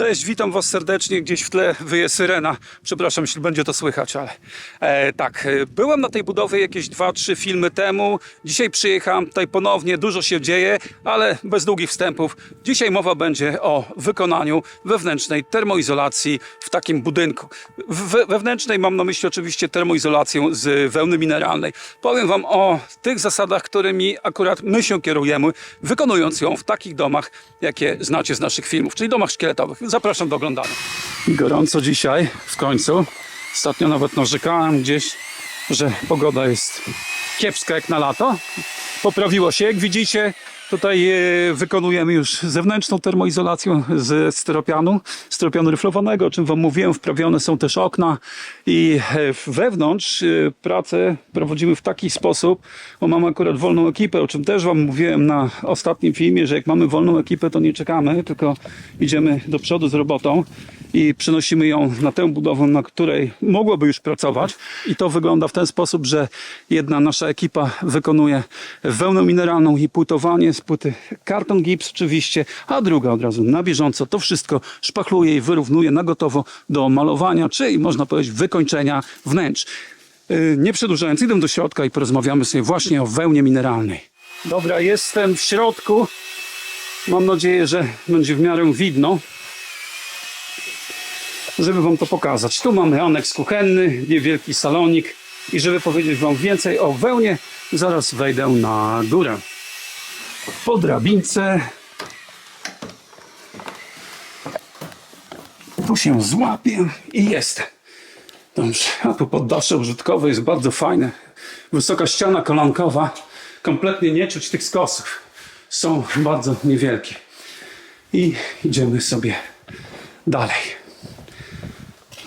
Cześć, witam Was serdecznie. Gdzieś w tle wyje syrena. Przepraszam, jeśli będzie to słychać, ale e, tak. e, Byłem na tej budowie jakieś 2-3 filmy temu. Dzisiaj przyjechałem tutaj ponownie. Dużo się dzieje, ale bez długich wstępów. Dzisiaj mowa będzie o wykonaniu wewnętrznej termoizolacji w takim budynku. Wewnętrznej mam na myśli oczywiście termoizolację z wełny mineralnej. Powiem Wam o tych zasadach, którymi akurat my się kierujemy, wykonując ją w takich domach, jakie znacie z naszych filmów, czyli domach szkieletowych. Zapraszam do oglądania. Gorąco dzisiaj, w końcu. Ostatnio nawet narzekałem gdzieś, że pogoda jest kiepska jak na lato. Poprawiło się, jak widzicie. Tutaj e, wykonujemy już zewnętrzną termoizolację ze styropianu, styropianu ryflowanego, o czym Wam mówiłem. Wprawione są też okna i e, wewnątrz e, pracę prowadzimy w taki sposób, bo mamy akurat wolną ekipę, o czym też Wam mówiłem na ostatnim filmie, że jak mamy wolną ekipę, to nie czekamy, tylko idziemy do przodu z robotą i przenosimy ją na tę budowę, na której mogłoby już pracować. I to wygląda w ten sposób, że jedna nasza ekipa wykonuje wełnę mineralną i płytowanie z płyty karton gips oczywiście, a druga od razu na bieżąco to wszystko szpachluje i wyrównuje na gotowo do malowania, czyli można powiedzieć wykończenia wnętrz. Yy, Nie przedłużając, idę do środka i porozmawiamy sobie właśnie o wełnie mineralnej. Dobra, jestem w środku. Mam nadzieję, że będzie w miarę widno żeby Wam to pokazać. Tu mamy aneks kuchenny, niewielki salonik i żeby powiedzieć Wam więcej o wełnie, zaraz wejdę na górę. Po drabince. Tu się złapię i jest. Dobrze, a tu poddasze użytkowe jest bardzo fajne. Wysoka ściana kolankowa, kompletnie nie czuć tych skosów. Są bardzo niewielkie. I idziemy sobie dalej.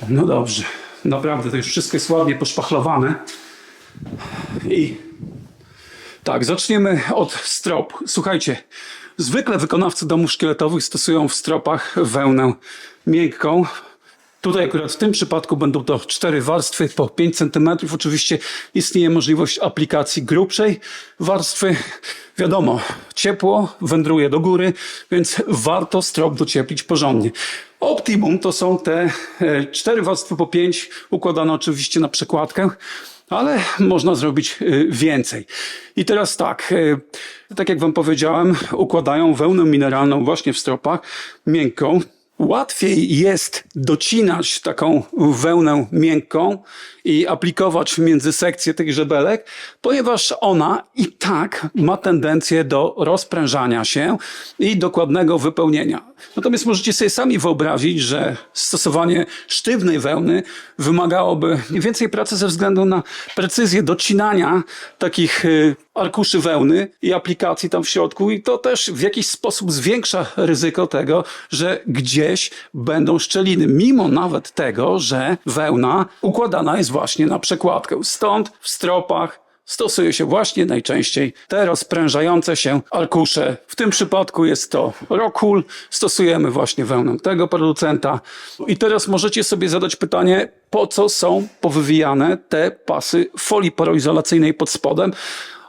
No dobrze. Naprawdę, to już wszystko jest ładnie poszpachlowane. I tak, zaczniemy od strop. Słuchajcie, zwykle wykonawcy domów szkieletowych stosują w stropach wełnę miękką. Tutaj akurat w tym przypadku będą to cztery warstwy po 5 cm. Oczywiście istnieje możliwość aplikacji grubszej warstwy. Wiadomo, ciepło wędruje do góry, więc warto strop docieplić porządnie. Optimum to są te e, cztery warstwy po 5, układane oczywiście na przekładkę ale można zrobić y, więcej. I teraz tak, y, tak jak Wam powiedziałem, układają wełnę mineralną właśnie w stropach, miękką. Łatwiej jest docinać taką wełnę miękką i aplikować między sekcje tych żebelek, ponieważ ona i tak ma tendencję do rozprężania się i dokładnego wypełnienia. Natomiast możecie sobie sami wyobrazić, że stosowanie sztywnej wełny wymagałoby więcej pracy ze względu na precyzję docinania takich y, arkuszy wełny i aplikacji tam w środku i to też w jakiś sposób zwiększa ryzyko tego, że gdzieś będą szczeliny, mimo nawet tego, że wełna układana jest właśnie na przekładkę. Stąd w stropach stosuje się właśnie najczęściej te rozprężające się arkusze. W tym przypadku jest to Rockwool. Stosujemy właśnie wełnę tego producenta. I teraz możecie sobie zadać pytanie, po co są powywijane te pasy folii poroizolacyjnej pod spodem?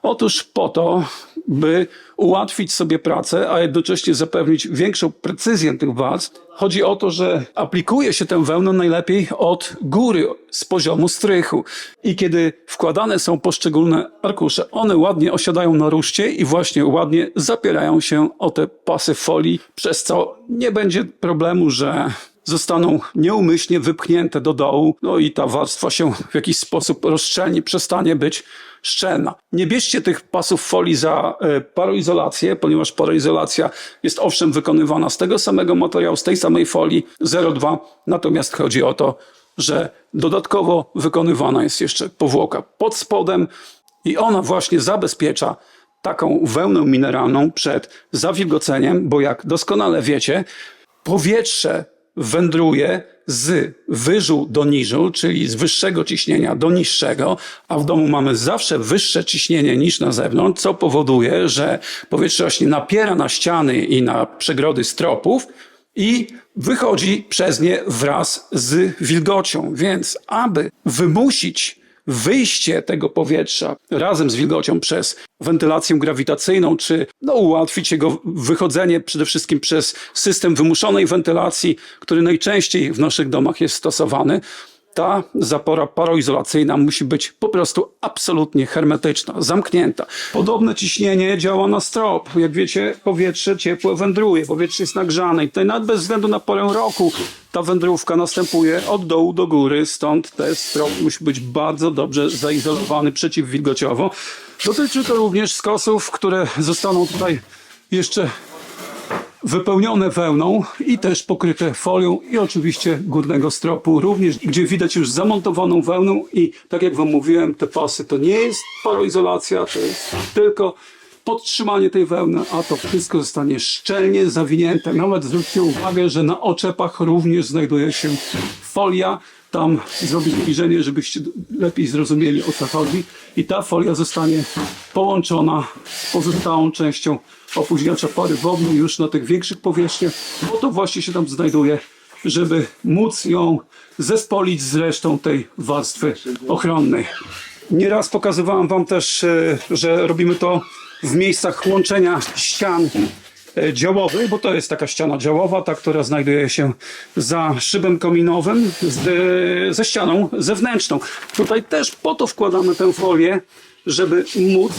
Otóż po to, by ułatwić sobie pracę, a jednocześnie zapewnić większą precyzję tych warstw. Chodzi o to, że aplikuje się tę wełnę najlepiej od góry, z poziomu strychu. I kiedy wkładane są poszczególne arkusze, one ładnie osiadają na ruszcie i właśnie ładnie zapierają się o te pasy folii, przez co nie będzie problemu, że zostaną nieumyślnie wypchnięte do dołu, no i ta warstwa się w jakiś sposób rozszczelni, przestanie być szczelna. Nie bierzcie tych pasów folii za e, paroizolację, ponieważ paroizolacja jest owszem wykonywana z tego samego materiału, z tej samej folii 0,2, natomiast chodzi o to, że dodatkowo wykonywana jest jeszcze powłoka pod spodem i ona właśnie zabezpiecza taką wełnę mineralną przed zawilgoceniem, bo jak doskonale wiecie, powietrze wędruje z wyżu do niżu, czyli z wyższego ciśnienia do niższego, a w domu mamy zawsze wyższe ciśnienie niż na zewnątrz, co powoduje, że powietrze właśnie napiera na ściany i na przegrody stropów i wychodzi przez nie wraz z wilgocią. Więc aby wymusić wyjście tego powietrza razem z wilgocią przez wentylację grawitacyjną, czy no, ułatwić jego wychodzenie przede wszystkim przez system wymuszonej wentylacji, który najczęściej w naszych domach jest stosowany, ta zapora paroizolacyjna musi być po prostu absolutnie hermetyczna, zamknięta. Podobne ciśnienie działa na strop. Jak wiecie, powietrze ciepłe wędruje, powietrze jest nagrzane i tutaj nawet bez względu na porę roku ta wędrówka następuje od dołu do góry, stąd ten strop musi być bardzo dobrze zaizolowany przeciwwilgociowo. Dotyczy to również skosów, które zostaną tutaj jeszcze wypełnione wełną i też pokryte folią i oczywiście górnego stropu również, gdzie widać już zamontowaną wełnę i tak jak wam mówiłem, te pasy to nie jest paroizolacja, to jest tylko podtrzymanie tej wełny, a to wszystko zostanie szczelnie zawinięte. Nawet zwróćcie uwagę, że na oczepach również znajduje się folia, tam zrobić zbliżenie, żebyście lepiej zrozumieli o co chodzi. I ta folia zostanie połączona z pozostałą częścią opóźniacza pary wodnej już na tych większych powierzchniach, bo to właśnie się tam znajduje, żeby móc ją zespolić z resztą tej warstwy ochronnej. Nieraz pokazywałem Wam też, e, że robimy to w miejscach łączenia ścian e, działowych, bo to jest taka ściana działowa, ta, która znajduje się za szybem kominowym z, e, ze ścianą zewnętrzną. Tutaj też po to wkładamy tę folię, żeby móc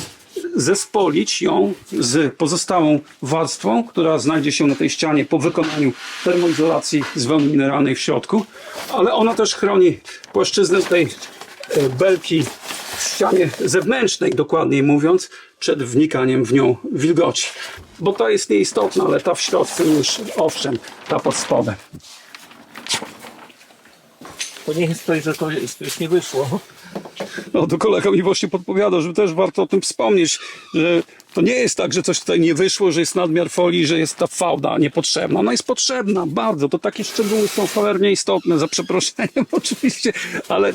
zespolić ją z pozostałą warstwą, która znajdzie się na tej ścianie po wykonaniu termoizolacji z wełny mineralnej w środku, ale ona też chroni płaszczyznę tej e, belki w ścianie zewnętrznej, dokładniej mówiąc, przed wnikaniem w nią wilgoci. Bo ta jest nieistotna, ale ta w środku już owszem, ta pod spodem. To nie jest coś, że to jest, już nie wyszło. No to kolega mi właśnie podpowiada, że też warto o tym wspomnieć, że to nie jest tak, że coś tutaj nie wyszło, że jest nadmiar folii, że jest ta fałda niepotrzebna. Ona jest potrzebna bardzo. To takie szczegóły są cholernie istotne, za przeproszeniem oczywiście, ale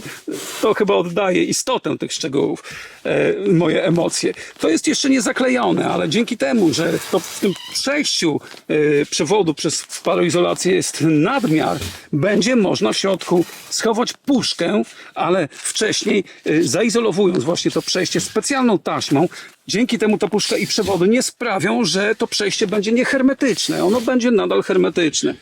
to chyba oddaje istotę tych szczegółów, e, moje emocje. To jest jeszcze nie zaklejone, ale dzięki temu, że to w tym przejściu e, przewodu przez paroizolację jest nadmiar, będzie można w środku schować puszkę, ale wcześniej e, zaizolowując właśnie to przejście specjalną taśmą, Dzięki temu ta puszka i przewody nie sprawią, że to przejście będzie niehermetyczne. Ono będzie nadal hermetyczne.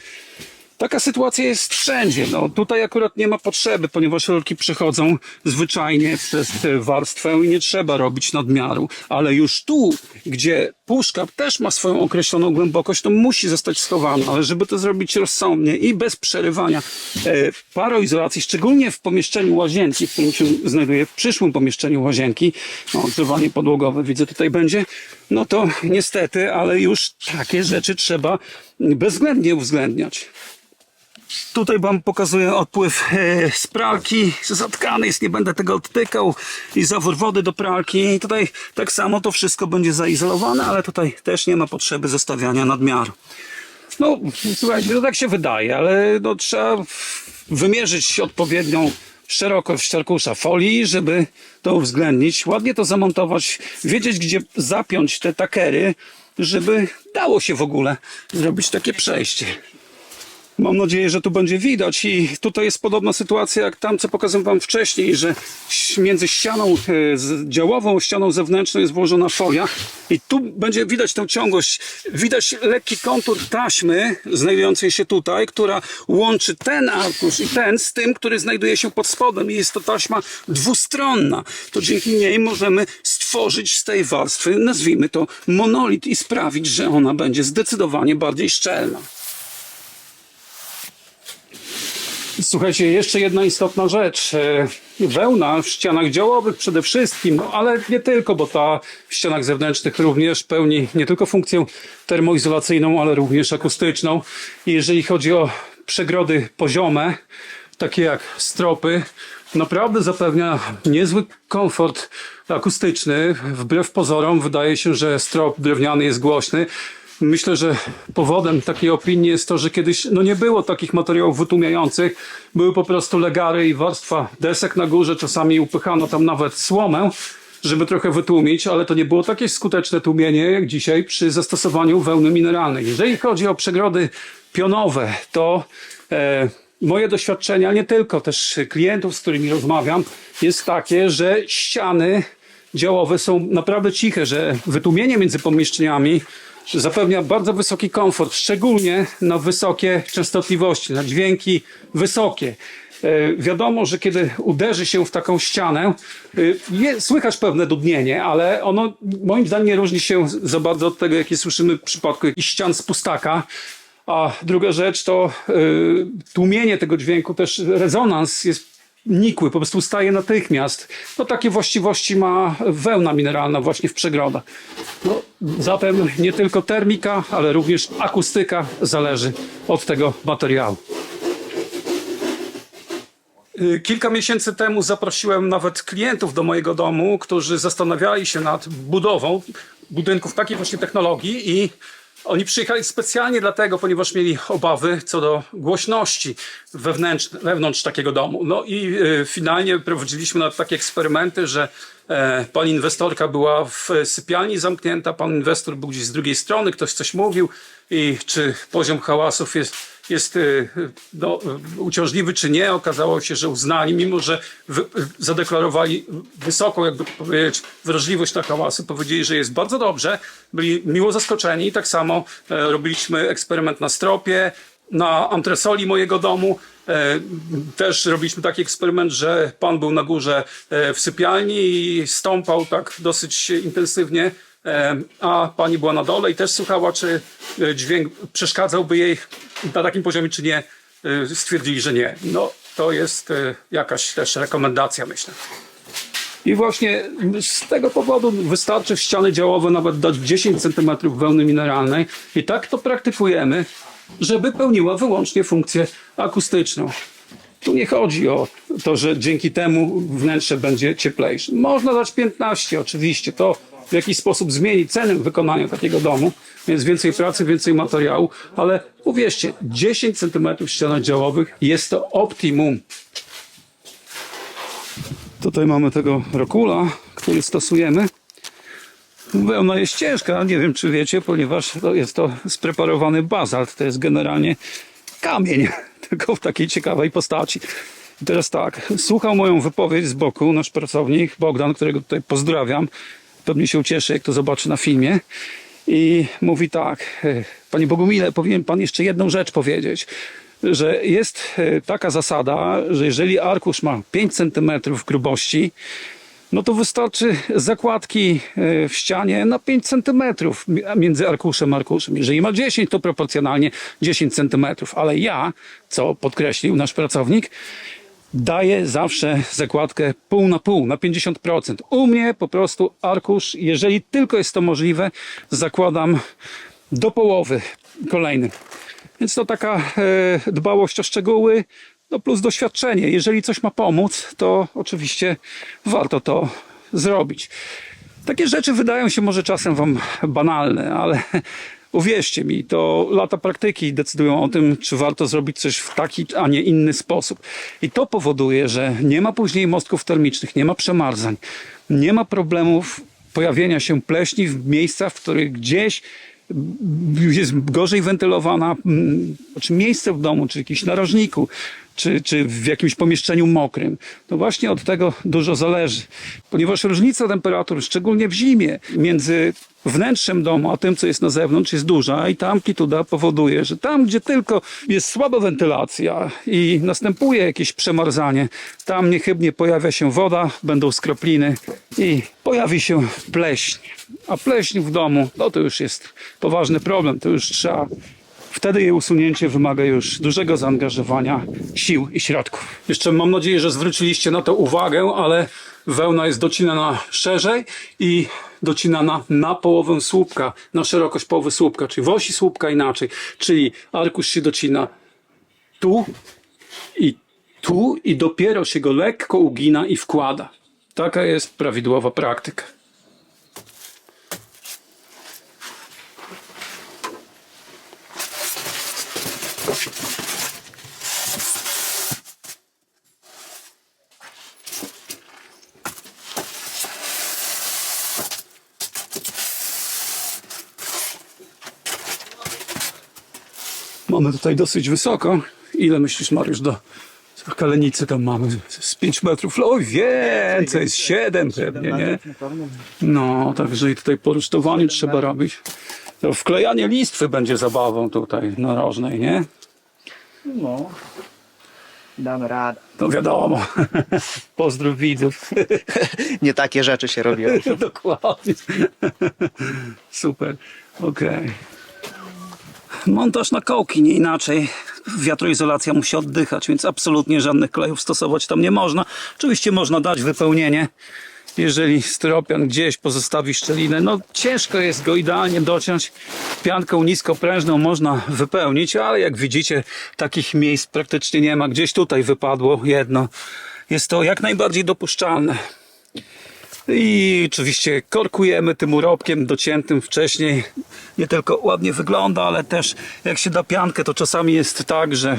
Taka sytuacja jest wszędzie. No, tutaj akurat nie ma potrzeby, ponieważ rolki przechodzą zwyczajnie przez warstwę i nie trzeba robić nadmiaru. Ale już tu, gdzie puszka też ma swoją określoną głębokość, to musi zostać schowana. Ale żeby to zrobić rozsądnie i bez przerywania e, paroizolacji, szczególnie w pomieszczeniu łazienki, w którym się znajduje w przyszłym pomieszczeniu łazienki, no, podłogowe widzę tutaj będzie, no to niestety, ale już takie rzeczy trzeba bezwzględnie uwzględniać. Tutaj wam pokazuję odpływ e, z pralki. Zatkany jest, nie będę tego odtykał. I zawór wody do pralki. I tutaj tak samo to wszystko będzie zaizolowane, ale tutaj też nie ma potrzeby zostawiania nadmiaru. No, słuchajcie, to tak się wydaje, ale no, trzeba wymierzyć odpowiednią szerokość arkusza folii, żeby to uwzględnić, ładnie to zamontować, wiedzieć gdzie zapiąć te takery, żeby dało się w ogóle zrobić takie przejście. Mam nadzieję, że tu będzie widać i tutaj jest podobna sytuacja jak tam, co pokazałem wam wcześniej, że między ścianą e, działową, ścianą zewnętrzną jest włożona folia i tu będzie widać tę ciągłość. Widać lekki kontur taśmy znajdującej się tutaj, która łączy ten arkusz i ten z tym, który znajduje się pod spodem i jest to taśma dwustronna. To dzięki niej możemy stworzyć z tej warstwy, nazwijmy to monolit i sprawić, że ona będzie zdecydowanie bardziej szczelna. Słuchajcie, jeszcze jedna istotna rzecz. E, Wełna w ścianach działowych przede wszystkim, no ale nie tylko, bo ta w ścianach zewnętrznych również pełni nie tylko funkcję termoizolacyjną, ale również akustyczną. I jeżeli chodzi o przegrody poziome, takie jak stropy, naprawdę zapewnia niezły komfort akustyczny. Wbrew pozorom wydaje się, że strop drewniany jest głośny. Myślę, że powodem takiej opinii jest to, że kiedyś no nie było takich materiałów wytłumiających. Były po prostu legary i warstwa desek na górze. Czasami upychano tam nawet słomę, żeby trochę wytłumić, ale to nie było takie skuteczne tłumienie jak dzisiaj przy zastosowaniu wełny mineralnej. Jeżeli chodzi o przegrody pionowe, to e, moje doświadczenia, nie tylko też klientów, z którymi rozmawiam, jest takie, że ściany działowe są naprawdę ciche, że wytłumienie między pomieszczeniami zapewnia bardzo wysoki komfort, szczególnie na wysokie częstotliwości, na dźwięki wysokie. E, Wiadomo, że kiedy uderzy się w taką ścianę, je, słychać pewne dudnienie, ale ono moim zdaniem nie różni się za bardzo od tego, jakie słyszymy w przypadku jakichś ścian z pustaka. A druga rzecz to y, tłumienie tego dźwięku, też rezonans jest nikły, po prostu staje natychmiast. No takie właściwości ma wełna mineralna właśnie w przegrodach. No, zatem nie tylko termika, ale również akustyka zależy od tego materiału. Y, Kilka miesięcy temu zaprosiłem nawet klientów do mojego domu, którzy zastanawiali się nad budową budynków takiej właśnie technologii i oni przyjechali specjalnie dlatego, ponieważ mieli obawy co do głośności wewnętrz, wewnątrz takiego domu. No i y, finalnie prowadziliśmy takie eksperymenty, że pani inwestorka była w sypialni zamknięta, pan inwestor był gdzieś z drugiej strony, ktoś coś mówił i czy poziom hałasów jest jest y, no, uciążliwy czy nie, okazało się, że uznali, mimo że zadeklarowali wysoką, jakby powiedzieć, wrażliwość na hałasy, powiedzieli, że jest bardzo dobrze, byli miło zaskoczeni. Tak samo e, robiliśmy eksperyment na stropie, na antresoli mojego domu. E, też robiliśmy taki eksperyment, że pan był na górze e, w sypialni i stąpał tak dosyć intensywnie E, a pani była na dole i też słuchała, czy dźwięk przeszkadzałby jej na takim poziomie, czy nie. Stwierdzili, że nie. No, to jest jakaś też rekomendacja, myślę. I właśnie z tego powodu wystarczy w ściany działowe nawet dać 10 cm wełny mineralnej i tak to praktykujemy, żeby pełniła wyłącznie funkcję akustyczną. Tu nie chodzi o to, że dzięki temu wnętrze będzie cieplejsze. Można dać 15 oczywiście, to w jakiś sposób zmieni cenę wykonania takiego domu, więc więcej pracy, więcej materiału, ale uwierzcie, 10 cm ścian działowych jest to optimum. Tutaj mamy tego rokula, który stosujemy. Wełna jest ciężka, nie wiem czy wiecie, ponieważ to jest to spreparowany bazalt. To jest generalnie kamień, tylko w takiej ciekawej postaci. I teraz tak, słuchał moją wypowiedź z boku nasz pracownik Bogdan, którego tutaj pozdrawiam. Pewnie się ucieszy, jak to zobaczy na filmie. I mówi tak, e, Panie Bogumile, powinien Pan jeszcze jedną rzecz powiedzieć, że jest e, taka zasada, że jeżeli arkusz ma 5 cm grubości, no to wystarczy zakładki e, w ścianie na 5 cm między arkuszem a arkuszem. Jeżeli ma 10, to proporcjonalnie 10 cm. Ale ja, co podkreślił nasz pracownik, daję zawsze zakładkę pół na pół, na 50%. U mnie po prostu arkusz, jeżeli tylko jest to możliwe, zakładam do połowy kolejny. Więc to taka e, dbałość o szczegóły, no plus doświadczenie. Jeżeli coś ma pomóc, to oczywiście warto to zrobić. Takie rzeczy wydają się może czasem Wam banalne, ale uwierzcie mi, to lata praktyki decydują o tym, czy warto zrobić coś w taki, a nie inny sposób. I to powoduje, że nie ma później mostków termicznych, nie ma przemarzań, nie ma problemów pojawienia się pleśni w miejscach, w których gdzieś jest gorzej wentylowana, mm, czy miejsce w domu, czy jakimś narożniku, czy, czy w jakimś pomieszczeniu mokrym. To właśnie od tego dużo zależy. Ponieważ różnica temperatur, szczególnie w zimie, między wnętrzem domu, a tym, co jest na zewnątrz, jest duża i ta amplituda powoduje, że tam, gdzie tylko jest słaba wentylacja i następuje jakieś przemarzanie, tam niechybnie pojawia się woda, będą skropliny i pojawi się pleśń. A pleśń w domu, no to już jest poważny problem, to już trzeba Wtedy jej usunięcie wymaga już dużego zaangażowania sił i środków. Jeszcze mam nadzieję, że zwróciliście na to uwagę, ale wełna jest docinana szerzej i docinana na połowę słupka, na szerokość połowy słupka, czyli w osi słupka inaczej. Czyli arkusz się docina tu i tu i dopiero się go lekko ugina i wkłada. Taka jest prawidłowa praktyka. Mamy tutaj dosyć wysoko ile myślisz Mariusz do kalenicy tam mamy? Z 5 metrów? Oj więcej, z 7 pewnie, nie? No, także i tutaj po rusztowaniu trzeba robić. To wklejanie listwy będzie zabawą tutaj narożnej, nie? No. Damy radę. To wiadomo. Pozdrów widzów. Nie takie rzeczy się robiło. Dokładnie. Super. Okej. Montaż na kołki, nie inaczej. Wiatroizolacja musi oddychać, więc absolutnie żadnych klejów stosować tam nie można. Oczywiście można dać wypełnienie, jeżeli styropian gdzieś pozostawi szczelinę. No ciężko jest go idealnie dociąć. Pianką niskoprężną można wypełnić, ale jak widzicie takich miejsc praktycznie nie ma. Gdzieś tutaj wypadło jedno. Jest to jak najbardziej dopuszczalne. I oczywiście korkujemy tym urobkiem dociętym wcześniej. Nie tylko ładnie wygląda, ale też jak się da piankę, to czasami jest tak, że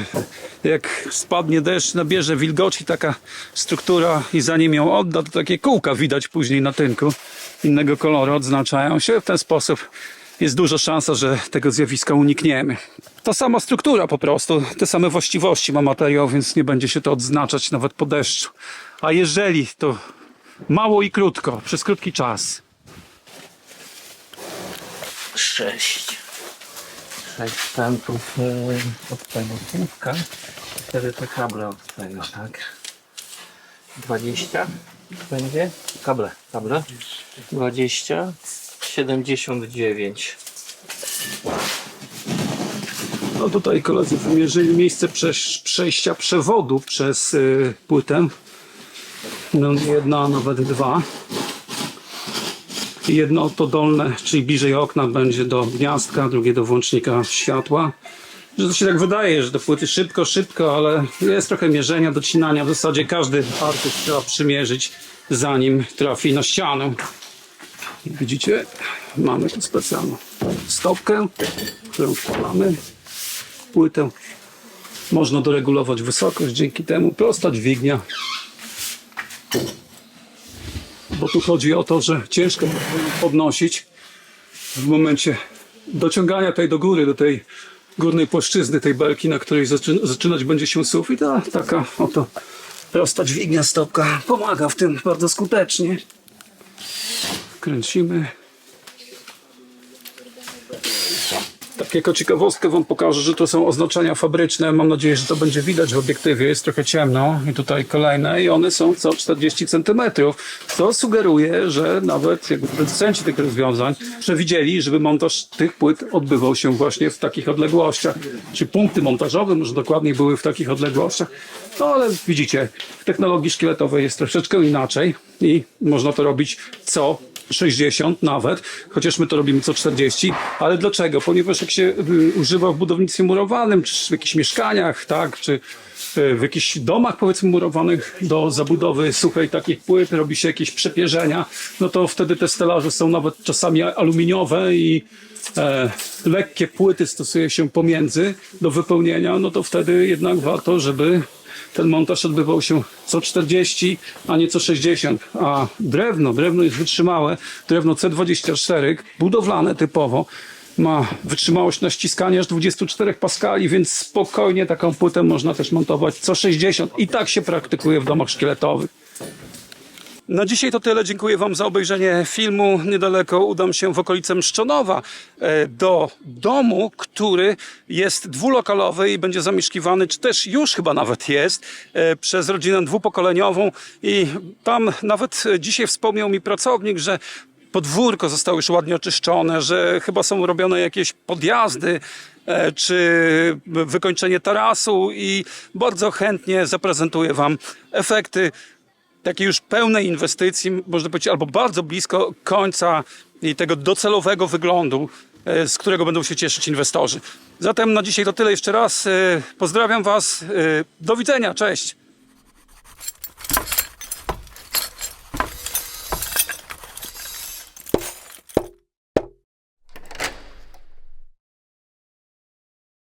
jak spadnie deszcz, nabierze wilgoci taka struktura i zanim ją odda, to takie kółka widać później na tynku. Innego koloru odznaczają się. W ten sposób jest duża szansa, że tego zjawiska unikniemy. Ta sama struktura po prostu, te same właściwości ma materiał, więc nie będzie się to odznaczać nawet po deszczu. A jeżeli to mało i krótko, przez krótki czas. Sześć. Sześć centów yy, od tego słówka. Wtedy te kable od tego, tak? 20 będzie? Kable, kable. 20, 79. No tutaj koledzy wymierzyli miejsce przejś- przejścia przewodu przez y, płytę. No jedna, nawet dwa. Jedno to dolne, czyli bliżej okna będzie do gniazdka, drugie do włącznika światła. Że to się tak wydaje, że te płyty szybko, szybko, ale jest trochę mierzenia, docinania. W zasadzie każdy artyst trzeba przymierzyć, zanim trafi na ścianę. Jak widzicie, mamy tu specjalną stopkę, którą wkładamy płytę. Można doregulować wysokość, dzięki temu prosta dźwignia. Bo tu chodzi o to, że ciężko podnosić w momencie dociągania tej do góry, do tej górnej płaszczyzny tej belki, na której zaczy, zaczynać będzie się sufit. A taka oto prosta dźwignia stopka pomaga w tym bardzo skutecznie. Kręcimy. Tak jako ciekawostkę Wam pokażę, że to są oznaczenia fabryczne. Mam nadzieję, że to będzie widać w obiektywie. Jest trochę ciemno i tutaj kolejne i one są co 40 cm, co sugeruje, że nawet jakby producenci tych rozwiązań przewidzieli, żeby montaż tych płyt odbywał się właśnie w takich odległościach. Czy punkty montażowe może dokładniej były w takich odległościach. No ale widzicie, w technologii szkieletowej jest troszeczkę inaczej i można to robić co 60 nawet, chociaż my to robimy co 40. Ale dlaczego? Ponieważ jak się y, używa w budownictwie murowanym, czy w jakichś mieszkaniach, tak, czy y, w jakichś domach powiedzmy murowanych do zabudowy suchej takich płyt, robi się jakieś przepierzenia, no to wtedy te stelaże są nawet czasami aluminiowe i e, lekkie płyty stosuje się pomiędzy do wypełnienia, no to wtedy jednak warto, żeby ten montaż odbywał się co 40, a nie co 60. A drewno, drewno jest wytrzymałe. Drewno C24, budowlane typowo, ma wytrzymałość na ściskanie aż 24 paskali, więc spokojnie taką płytę można też montować co 60. I tak się praktykuje w domach szkieletowych. Na dzisiaj to tyle. Dziękuję Wam za obejrzenie filmu. Niedaleko udam się w okolice Mszczonowa e, do domu, który jest dwulokalowy i będzie zamieszkiwany, czy też już chyba nawet jest, e, przez rodzinę dwupokoleniową. I tam nawet dzisiaj wspomniał mi pracownik, że podwórko zostało już ładnie oczyszczone, że chyba są robione jakieś podjazdy e, czy wykończenie tarasu i bardzo chętnie zaprezentuję Wam efekty takiej już pełnej inwestycji, można powiedzieć, albo bardzo blisko końca i tego docelowego wyglądu, e, z którego będą się cieszyć inwestorzy. Zatem na dzisiaj to tyle jeszcze raz. E, Pozdrawiam Was. E, Do widzenia. Cześć.